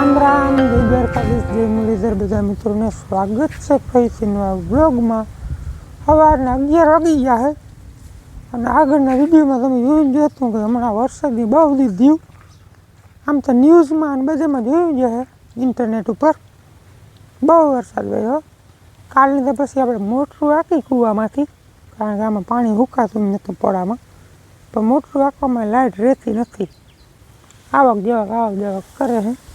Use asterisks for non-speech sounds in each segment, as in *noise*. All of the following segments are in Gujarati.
રામ જય દ્વારકાધીશ જય મુરલીધર બધા મિત્રોને સ્વાગત છે ફરીથી નવા બ્લોગમાં સવારના અગિયાર વાગી ગયા છે અને આગળના વિડીયોમાં તમે જોયું જોતું કે હમણાં વરસાદની બહુ બધી દીવ આમ તો ન્યૂઝમાં અને બધામાં જોયું જ છે ઇન્ટરનેટ ઉપર બહુ વરસાદ ગયો કાલની તો પછી આપણે મોટરું રાખી કૂવામાંથી કારણ કે આમાં પાણી હુકાતું નહોતું પડામાં પણ મોટરું આંકવામાં લાઇટ રહેતી નથી આવક જવક આવક જવક કરે છે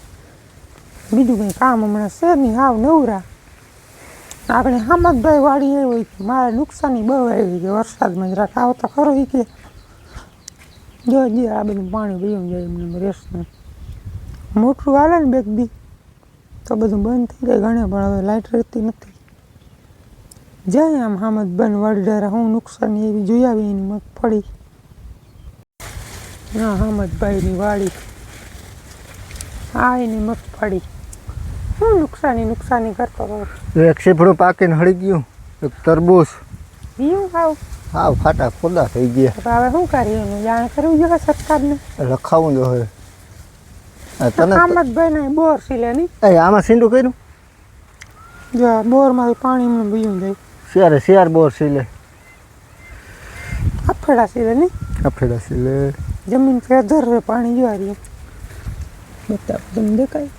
બીજું કંઈ કામ હમણાં છે નહીં હાવ નવરા. આપણે હામદભાઈ વાડી એ હોય કે મારે નુકસાની બહુ આવી કે વરસાદમાં જરાક આવો તો ખરો એ કે. જો, જે, આ બધું પાણી પીવું જાય, એમને રેસને મોટરું હાલે ને બેગ બી, તો બધું બંધ થઈ જાય ઘણે, પણ હવે લાઇટ રહેતી નથી. જાય આમ હામદભાઈ વાડી ડાયરા હું નુકસાની એવી જોઈ આવી, એની મગફળી ના હામદભાઈની વાડી. આ એની મગફળી શું નુકસાની નુકસાની કરતો રહો એક સીફડું પાકીને હળી ગયું. એક તરબૂચ. બીજું ખાવ હાવ ફાટા ખોદા થઈ ગયા. હવે શું કરીએ? એનું જાણ કરવું જોઈએ સરકારને? લખાવું જો હવે આમાં તને હામદભાઈ ને બોર સિલે નહીં? એ આમાં સીંડું કર્યું? જો બોર બોરમાંથી પાણી મને બીજું જાય. શિયારે શિયાર બોર સીલે. અફેડા સિલે નહીં? અફેડા સીલે. જમીન ધર પાણી જોવા રહ્યું બતાવ તમને દેખાય?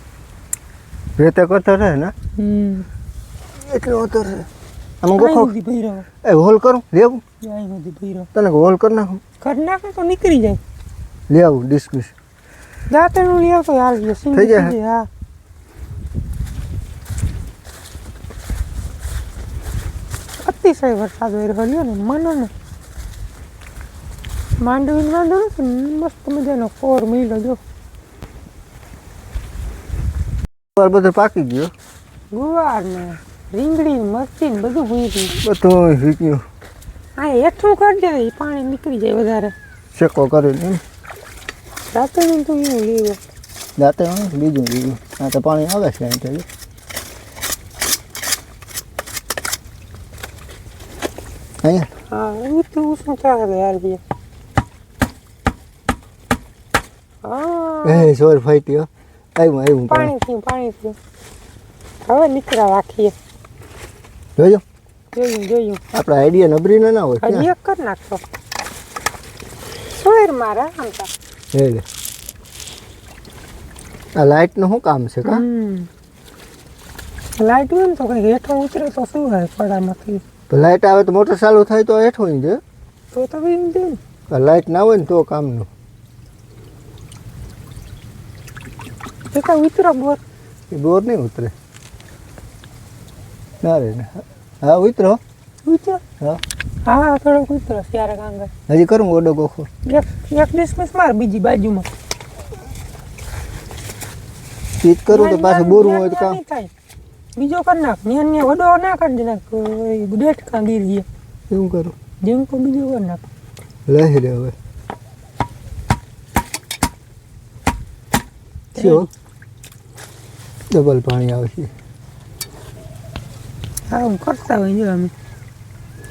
રેતે કરતો રહે ને? એટલો હતો રહે. આમાં ગોખો એ હોલ કરું લેવું? તને હોલ કરી નાખું? કર નાખે તો નીકળી જાય. લેવું ડિસ્કસ દાંતણું લઈ આવતો હાલ થઈ જાય? હા. અતિશય વરસાદ વેરો લ્યો ને મનો ને માંડવીને વાંધો મસ્ત મજાનો કોર મિલો જો. બધું પાકી ગયો. ગુવાર ને રીંગણી મરચી ને બધું ભૂઈ ગયું. બધું વીક્યું હા હેઠું કરી દે પાણી નીકળી જાય વધારે. શેકો કરીને રાતે તો એવું લેવો દાંતે બીજું બીજું આ તો પાણી આવે છે અહીં તો અહીંયા. હા એવું તો ચાલે યાર ભૈયા હા એ સોર ફાઈટી હો. આવ્યું આવ્યું પાણી પીવું પાણી થયું હવે નીકળ્યા રાખીએ. જોયું? જોયું જોયું. આપણા આઈડિયા નબરી ના હોય આઈડિયા કર એક કરી નાખશો. સોયર મારા આમ તો. હે લે. આ લાઇટનું શું કામ છે કા? લાઈટ હોય ને તો કઈ હેઠો ઉતરે તો શું હોય પડામાંથી તો લાઇટ આવે તો મોટર ચાલુ થાય તો હેઠો છે તો તો બી લાઇટ ના હોય ને તો કામનું. એ કાંઈ ઉતરો બોર એ બોર નહીં ઉતરે ના રે ના હા ઉતરો ઉતરો હા હા થોડોક ઉતરો ત્યારે કાંગા હજી કરું ઓડો ગોખો એક એક ડિસ્મિસ માર બીજી બાજુમાં ચીજ કરું તો પાછું બોરવું હોય તો કામ નહીં થાય બીજો કરી નાખ ન્યા ન્યા વડો ના કરી દે નાખ ડેટ કાં ગીર ગયા એવું કરું જેમ કો બીજો કરી નાખ લઈ રે હવે શું ડબલ પાણી આવશે આવું કરતા હોય જો અમે.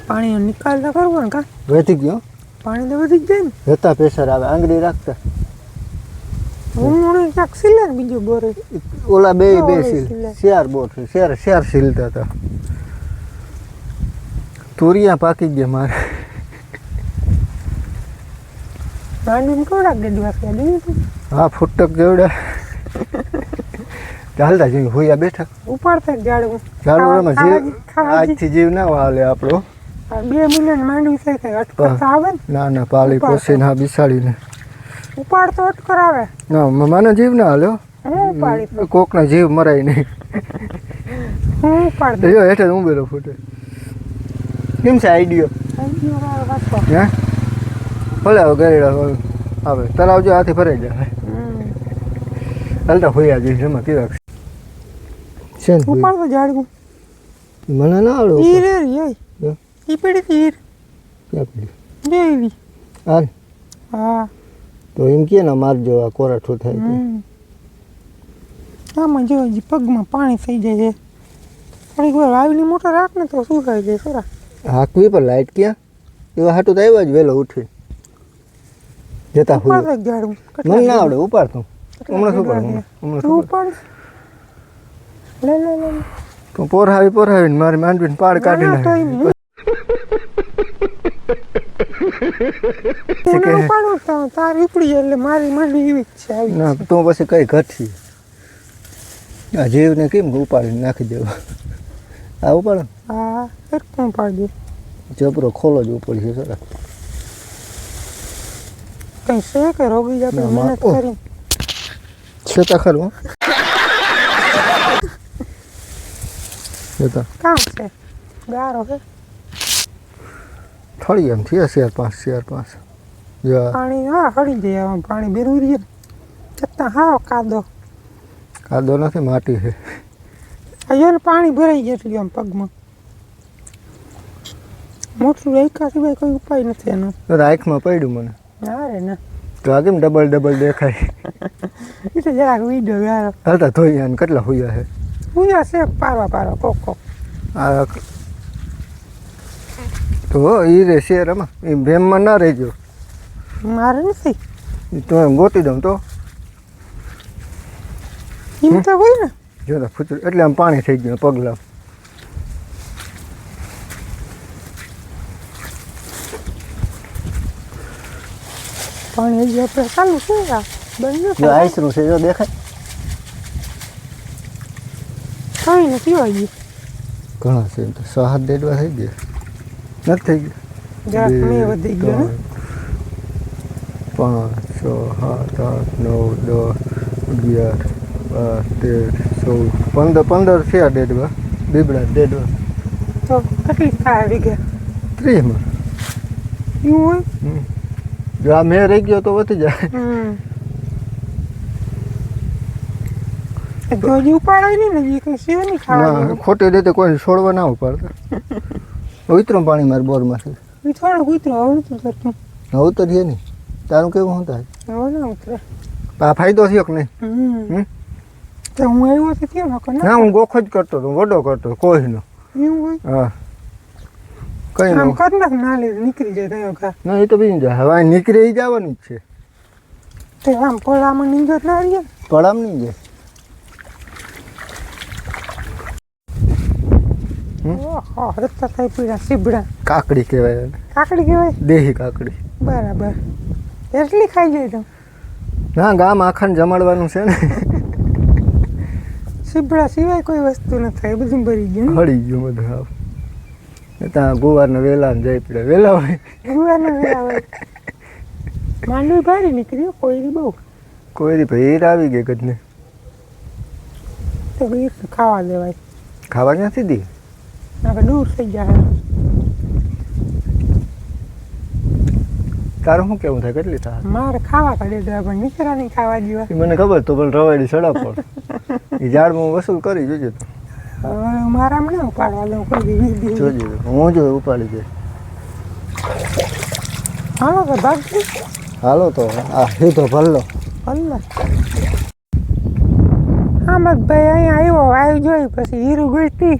પાણીનો નિકાલ તો કરવો ને કા? વધી ગયો. પાણી તો વધી જ જાય ને. જતા પ્રેશર આવે આંગળી રાખતા. હું મને ક્યાંક સિલે ને બીજો બોર ઓલા બે બે સીલ. બોર શિયાર બોટ છે શિયાર શિયાર સીલતા હતા. તુરિયા પાકી ગયા મારે. માંડવી કેવડા હા ફૂટક જેવડા. ચાલતા જઈને હોયા બેઠા. ઉપાડતા જ જાડવું ઝાડુડામાં જે જીવ આજથી જીવ ના વાલે આપણો. બે મહિના માંડવી થાય કઈ અટકતા આવે ના? ના પાલી ઉપાડતા. પોસીને હા બિસાડીને. ઉપાડતો અટકર આવે. ના માનો જીવ ના હાલ્યો. હું ઉપાડી કોકના જીવ મરાય નહીં. હું તો. ઉપાડી હેઠે હેઠળ ઉભેલો ફૂટે. કેમ છે આઈડિયો? હે? ભલે હવે ગરેડા આવે. તલાવ જો હાથી ભરાઈ જાય. હાલતા હોયા જઈશ એમાં કેવા છે ને હોઈ? ઉપાડતો જાડવું મને ના આવડે ઈ ઉપર. રે રી ઈ પડી હતી ક્યાં પડી? જો જેવી હાલ. હા. તો એમ કે ને મારજો આ કોરાઠું થાય તો. આમાં જો પગમાં પાણી થઈ જાય છે. થોડીક વાર વાવલી મોટર રાખ ને તો શું થાય છે સોરા હાકવી પર લાઈટ ક્યાં? એવા હાટું તો આવ્યા જ વહેલો ઉઠી. જતા મને ના આવડે ઉપાડતો હમણાં શું કરું હમણાં? ઉપાડ લે લે લે. તો પોરાવી પોરાવીને મારી માંડવીને પાડ કાઢી ના, નાખી ના તો ઉપડી જાય એટલે મારી માંડવી એવી જ છે આવી તો પછી કઈ ઘટી આ જીવને કેમ ઉપાડીને નાખી દેવું આ ઉપાડો હા પાડજે જબરો ખોલો જ ઉપડી છે સર કઈ છે કે રોગી આપણે મહેનત કરી ખરું છે તો. કામ છે? ગારો છે થોડી એમ થયા શેર પાંચ શેર પાંચ. જો. પાણી હા હળી જાય આમાં પાણી બેરું રહીએ છતાં હા કાદો. કાદો નથી માટી છે. અહીંયા પાણી ભરાઈ ગયેલું આમ પગમાં. મોટું રાખ્યા સિવાય કોઈ ઉપાય નથી એનો. રાખમાં પડ્યું મને. ના રે ના. તો આ કેમ ડબલ ડબલ દેખાય? *laughs* એ તો જરાક વીડો ગારો. હાલતા ધોઈ ને કેટલા હોયા છે? હું છે પારવા પારવા કોક કોક. આ તો ઈ રે શેર આમાં. એ ભેમમાં ના રહેજો. મારે નથી. તો એમ ગોતી દઉં તો. એમ તો હોય ને. જો તો એટલે આમ પાણી થઈ ગયું પગલા. પાણી આપણે ચાલુ છે આ બંધ આઈસરું છે જો દેખાય. કાંઈ નથી વાગ્યું ઘણા છે તો સો હાથ દેડવા થઈ ગયા. નથી થઈ જરાક ગયા મેં વધી ગયો પાંચ છ સાત આઠ નવ દસ અગિયાર બાર તેર ચૌદ પંદર પંદર છે આ દેડવા બીબડા દેડવા તો કેટલી થાય વીઘે? ત્રીસમાં એવું હોય? જો આ મેં રહી ગયો તો વધી જાય. તો હજી ઉપાડાય ને હજી કઈ છે નહીં ખાવા ખોટી રીતે કોઈ છોડવા ના ઉપાડતા. ઉતરો પાણી મારે બોરમાંથી. માંથી થોડુંક ઉતરો હવે તો કરતું હવે ઉતરીએ નહીં. તારું કેવું હું થાય? હવે ના ઉતરે. આ ફાયદો થયો કે નહીં? તો હું આવ્યો તો થયો ના હું ગોખો જ કરતો હતો વડો કરતો કોઈનો એવું હોય? હા. કઈ આમ કર નાખ ના લે નીકળી જાય ના એ તો બીજી જાય. હવે નીકળી ઈ જ છે. તો આમ પોલામાં નીંદર ના રહીએ. પડામ નહીં જાય. રસ્તા થાય પીડા સીબડા. કાકડી કહેવાય કાકડી કહેવાય? દેહી કાકડી. બરાબર. એટલી ખાઈ જાય તો? ના ગામ આખાને જમાડવાનું છે ને. સીબડા સિવાય કોઈ વસ્તુ ન થાય બધું ભરી ગયું. હળી ગયું બધું આવ ત્યાં ગુવારને વેલા ને જાય પડે વેલા હોય. ગુવારના વેલા હોય. માંડવી ભારી નીકળ્યો કોઈ બહુ. દી ભાઈ આવી ગઈ ગજને. તો ખાવા દેવાય. ખાવા ક્યાંથી દી? નાકે દૂર થઈ જાય તારું શું કેવું થાય કેટલી થાય મારે ખાવા કાઢે તો પણ નીકળા નહીં ખાવા જેવા મને ખબર તો પણ રવાડી સડા પડ એ ઝાડમાં હું વસૂલ કરી જોજે તો હવે મારા મને ઉપાડવા દઉં કોઈ જોજે તો. હું જો ઉપાડી દે હાલો તો ભાગ હાલો તો આ સીધો ભલ્લો અલ્લા આમદભાઈ અહીંયા આવ્યો આવી જોઈ પછી હીરું ગુલતી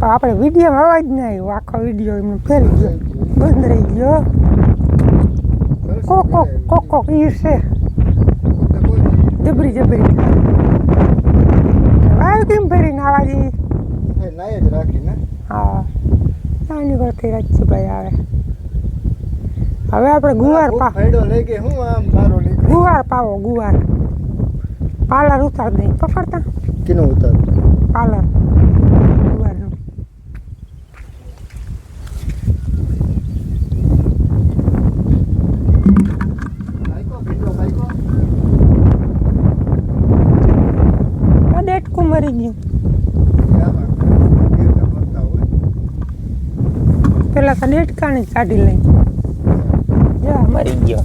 પણ આપણે વિડીયોમાં અવાજ ના આવ્યો. આખો વીડિયો એમને ફેરી ગયો. બંધ રહી ગયો. કોક કોક કોક કોક છે. જબરી જબરી. આવ્યું કેમ ભરીને આવા જઈએ લાય જ રાખીને. હા. નાની કરતી રાજ્યભાઈ આવે. હવે આપણે ગુવાર પા ફાયડો લઈ ગઈ. હું આમ બારો નીકળી? ગુવાર પાવો ગુવાર. પાર્લર ઉતાર દઈ પકડતા. કેનો ઉતાર? પાર્લર ગુવારનું આ ડેટકું મરી ગયું પેલા તો ડેટકાને જ કાઢી લઈ જા મરી ગયો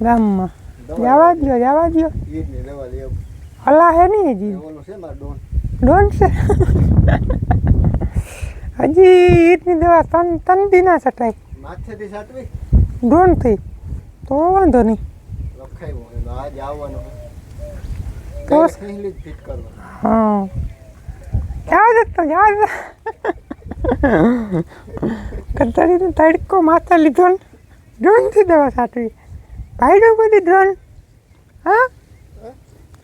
ગામમાં. જવા દો જવા દો હલા હે નહીં હજી? ડોન? છે? *laughs* હજી ઈટની દવા તન તન દી ના છટાય ડોન થઈ. તો વાંધો નહીં. હા જવા દે તો જવા દે. *laughs* કતરીને તડકો માથે લીધો ને ડ્રોનથી દવા સાટવી. ભાઈ કોઈ ડ્રોન હા?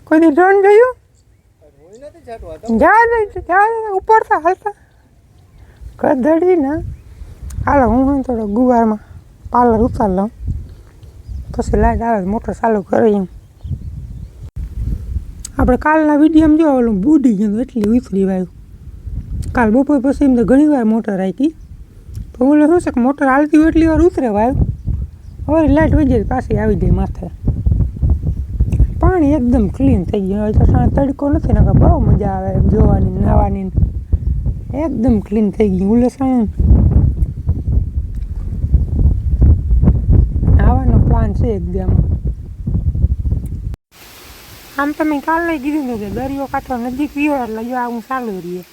કોઈ ડ્રોન જોયું? હું નથી છાંટવા તો જવા દે જવા દે ઉપર તો હાલતા ગધડી ને. હાલો, હું થોડો ગુવારમાં પાર્લર ઉતાર લઉં. પછી લાઈટ આવે મોટર ચાલુ કરી એમ આપણે કાલના વિડીયોમાં જો ઓલું બુડી ગયું એટલી ઉતરી વાયું. કાલ બપોર પછી એમ તો ઘણી વાર મોટર આવી તો ઓલે શું છે કે મોટર હાલતી હોય એટલી વાર ઉતરે વાયું. હવે લાઈટ વહી પાછી આવી જાય માથે. પાણી એકદમ ક્લીન થઈ ગયું. હવે તો તડકો નથી ને બહુ મજા આવે જોવાની નાવાની એકદમ ક્લીન થઈ ગયું. ઉલસાણ સાણે નાવાનો પ્લાન છે એકદમ આમ. તો મેં કાલે કીધું હતું કે દરિયો કાંઠો નજીક વ્યો એટલે જો આવું ચાલુ રહીએ.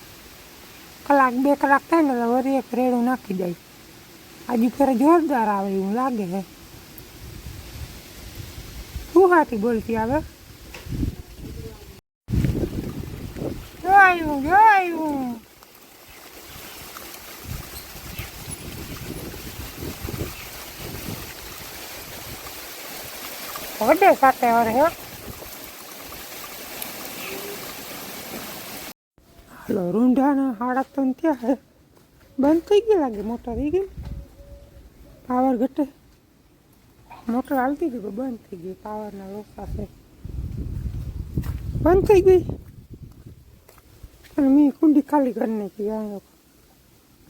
કલાક બે કલાક થાય ને એટલે વળી એક રેડું નાખી જાય આજે ફરે જોરદાર આવે એવું લાગે છે શું હાથી બોલતી આવે. જોયું જોયું વડે સાથે અરે હે. હાલો, રૂંઢાના હાડા તો ત્યાં બંધ થઈ ગયા લાગે, મોટર થઈ ગઈ? પાવર ઘટે. મોટર હાલતી હતી પણ બંધ થઈ ગઈ પાવરના લોસ છે. બંધ થઈ ગઈ. અને મેં કુંડી ખાલી કરી નાખી આ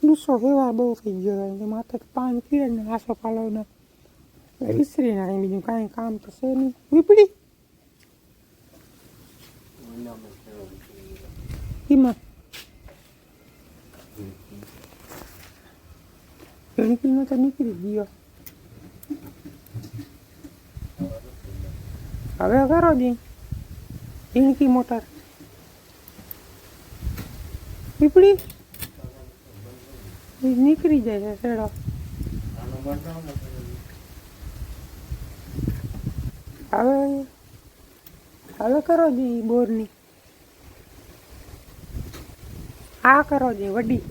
ડૂસો હેવા બહુ થઈ ગયો કે માથે પાણી પીડે ને આસો પાલવને. વિસરી નાખે બીજું કાંઈ કામ તો છે નહીં. વીપડી? એમાં. નીકળી તો નીકળી ગયો. હવે કરો જી ઝીણકી મોટર પીપળી ઈ નીકળી જાય છે શેડો હવે હવે કરો જી બોરની આ કરો જી વડી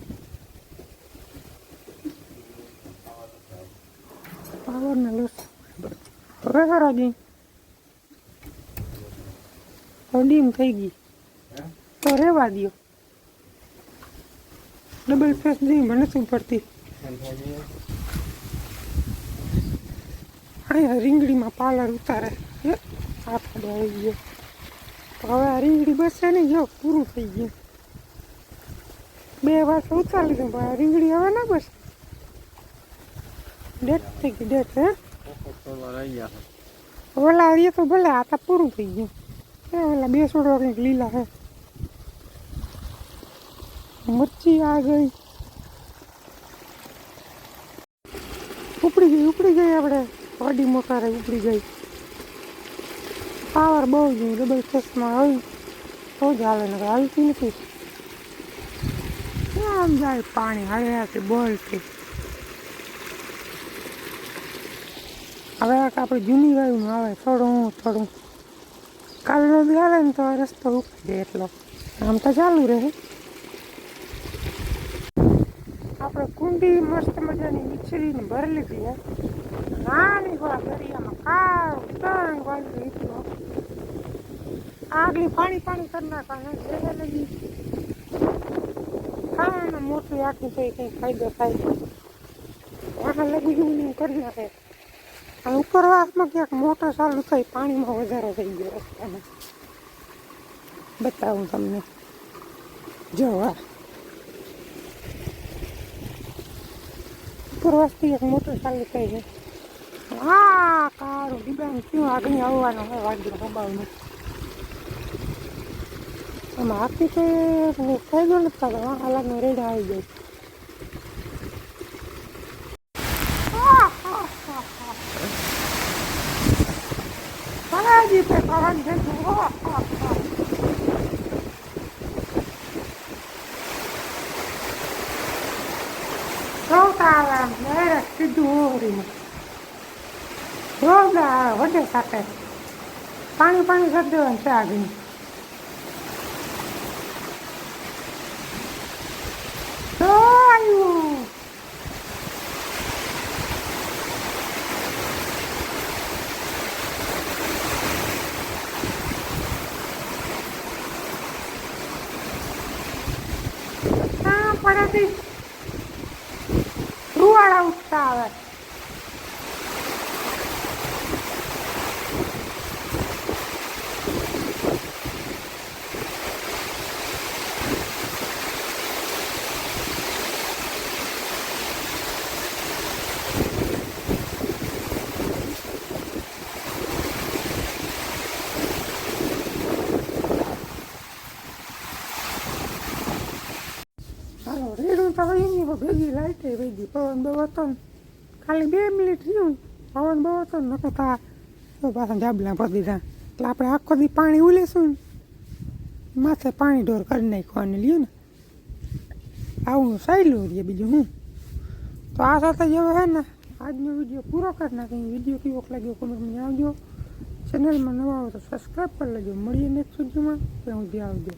પાવરના લોસ હવે કરો જી ડીમ થઈ ગઈ. તો રહેવા દ્યો. ડબલ ફેસ જઈ મને શું પડતી અહીંયા રીંગણીમાં પાલર ઉતારે. હાથ આવી ગયો. તો હવે આ રીંગણી બસે નહીં જો પૂરું થઈ ગયું. બે વાર ઉતારી લીધું પણ રીંગણી હવે ના બસ. ડેટ થઈ ગઈ ડેટ હે? ઓલા આવીએ તો ભલે આ તો પૂરું થઈ ગયું. ઓલા બે સોડવા કંઈક લીલા હે મરચી આ ગઈ ઉપડી ગઈ ઉપડી ગઈ આપણે વાડી મોટારે ઉપડી ગઈ પાવર બહુ જ ડબલ ફેસમાં આવી તો જ હાલે ને હાલતી નથી. આમ જાય પાણી હારે હાથે બોલતી. હવે આ આપણે જૂની વાયુનું આવે, થોડું થોડું. કાલનો જ આવે ને તો રસ્તો ઉપાઈ જાય એટલો આમ તો ચાલુ રહે આપણે કુંડી મસ્ત મજાની વિચરીને ભરી લીધી નાની ગોળા દરિયામાં કાળું તંગ વાળી એટલો આગલી પાણી પાણી કરી નાખવાના લગી ખાવાનું મોટું આખું તો કંઈ ફાયદો થાય વાહન લગી જવું કરી નાખે અને ઉપરવાસમાં ક્યાંક મોટર ચાલુ થઈ પાણીમાં વધારો થઈ ગયો રસ્તામાં. બતાવું તમને. જવા ઉપરવાસથી એક મોટર ચાલુ થઈ છે. આ કારું ડીબાનું ક્યું આગળ આવવાનો હોય વાગ્યો ખબાવનું આમાં હાથી તો કઈ ગયો નથી અલગનો રેડા આવી જાય પે પવન છે જોતા આવે આમ ડાયરેક્ટ સીધું ઓવરીને જોરદાર આવે વડે સાથે પાણી પાણી કરી દેવાનું છે આગળ આવ્યું હા પડેથી રૂવાડા ઉઠતા આવે હાલો રેડું ગયું ભેગી લાઈટે ગઈ. પવન બહુ હતો ને. ખાલી બે મિનિટ થયું. પવન બહુ હતો ને. નકર તા તો પાછા જાબલા પડી દીધા. એટલે આપણે આખો દી પાણી ઉલેશું ને. માથે પાણી ઢોર કરી નાખવાનું લ્યો ને. આવું સાયલું રહીએ બીજું હું. તો આ સાથે જેવો હે ને, આજનો વીડિયો પૂરો કરી નાખીએ. વીડિયો કેવો લાગ્યો કોમેન્ટમાં આવજો. ચેનલમાં નવા આવો તો સબસ્ક્રાઈબ કરી લેજો. મળીએ નેક્સ્ટ વિડીયોમાં ત્યાં સુધી આવજો.